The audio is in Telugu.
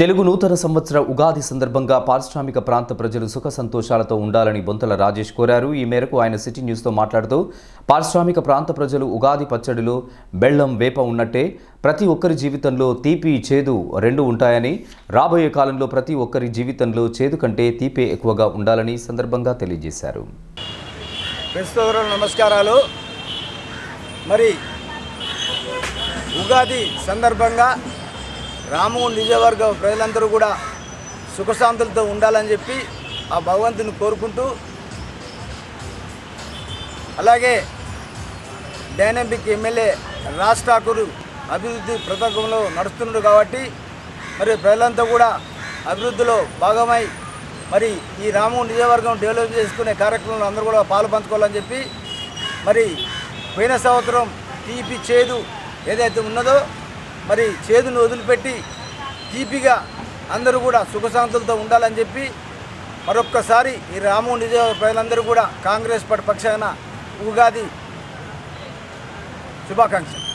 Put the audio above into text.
తెలుగు నూతన సంవత్సర ఉగాది సందర్భంగా పారిశ్రామిక ప్రాంత ప్రజలు సుఖ సంతోషాలతో ఉండాలని బొంతల రాజేష్ కోరారు. ఈ మేరకు ఆయన సిటీ న్యూస్తో మాట్లాడుతూ పారిశ్రామిక ప్రాంత ప్రజలు ఉగాది పచ్చడిలో బెల్లం వేప ఉన్నట్టే ప్రతి ఒక్కరి జీవితంలో తీపి చేదు రెండు ఉంటాయని రాబోయే కాలంలో ప్రతి ఒక్కరి జీవితంలో చేదు కంటే తీపే ఎక్కువగా ఉండాలని సందర్భంగా తెలియజేశారు. నమస్కారాలు. మరి ఉగాది సందర్భంగా రాము నిజవర్గ ప్రజలందరూ కూడా సుఖశాంతులతో ఉండాలని చెప్పి ఆ భగవంతుని కోరుకుంటూ అలాగే డైనమిక్ ఎమ్మెల్యే రాజ్ ఠాకూర్ అభివృద్ధి పథకంలో నడుస్తున్నాడు కాబట్టి మరి ప్రజలంతా కూడా అభివృద్ధిలో భాగమై మరి ఈ రాము నియోజకవర్గం డెవలప్ చేసుకునే కార్యక్రమంలో అందరూ కూడా పాలు పంచుకోవాలని చెప్పి మరి పోయిన సంవత్సరం తీపి చేదు ఏదైతే ఉన్నదో మరి చేదును వదిలిపెట్టి తీపిగా అందరూ కూడా సుఖశాంతులతో ఉండాలని చెప్పి మరొక్కసారి ఈ రాము నిజ ప్రజలందరూ కూడా కాంగ్రెస్ పార్టీ పక్షాన ఉగాది శుభాకాంక్షలు.